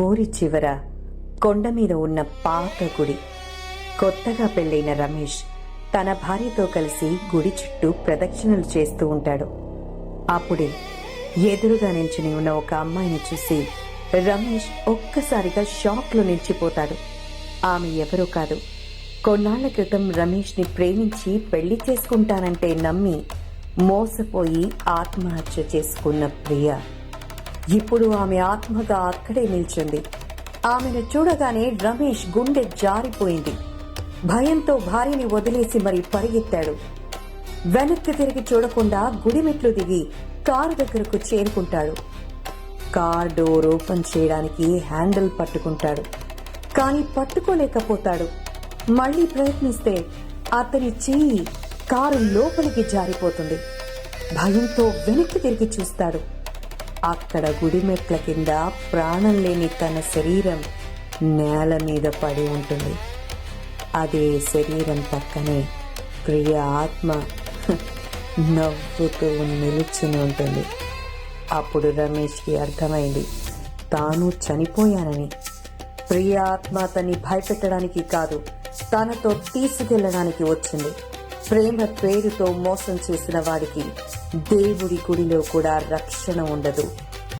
ఊరి చివర కొండ మీద ఉన్న పాత గుడి. కొత్తగా పెళ్ళైన రమేష్ తన భార్యతో కలిసి గుడి చుట్టూ ప్రదక్షిణలు చేస్తూ ఉంటాడు. అప్పుడే ఎదురుగా నిల్చుని ఉన్న ఒక అమ్మాయిని చూసి రమేష్ ఒక్కసారిగా షాక్లో నిలిచిపోతాడు. ఆమె ఎవరో కాదు. కొన్నాళ్ళ క్రితం రమేష్ని ప్రేమించి పెళ్ళి చేసుకుంటానంటే నమ్మి మోసపోయి ఆత్మహత్య చేసుకున్న ప్రియ. ఇప్పుడు ఆమె ఆత్మగా అక్కడే నిల్చుంది. ఆమెను చూడగానే రమేష్ గుండె జారిపోయింది. భయంతో భార్యని వదిలేసి మరి పరిగెత్తాడు. వెనక్కి తిరిగి చూడకుండా గుడిమెట్లు దిగి కారు దగ్గరకు చేరుకుంటాడు. కార్ డోర్ ఓపెన్ చేయడానికి హ్యాండిల్ పట్టుకుంటాడు. కానీ పట్టుకోలేకపోతాడు. మళ్ళీ ప్రయత్నిస్తే అతని చెయ్యి కారు లోపలికి జారిపోతుంది. భయంతో వెనక్కి తిరిగి చూస్తాడు. అక్కడ గుడిమెట్ల కింద ప్రాణం లేని తన శరీరం నేల మీద పడి ఉంటుంది. అదే శరీరం పక్కనే ప్రియ ఆత్మ నవ్వుతూ నిలుచుని ఉంటుంది. అప్పుడు రమేష్కి అర్థమైంది తాను చనిపోయానని. ప్రియ ఆత్మ అతన్ని భయపెట్టడానికి కాదు తనతో తీసుకెళ్ళడానికి వచ్చింది. ప్రేమ పేరుతో మోసం చేసిన వాడికి దేవుడి గుడిలో కూడా రక్షణ ఉండదు.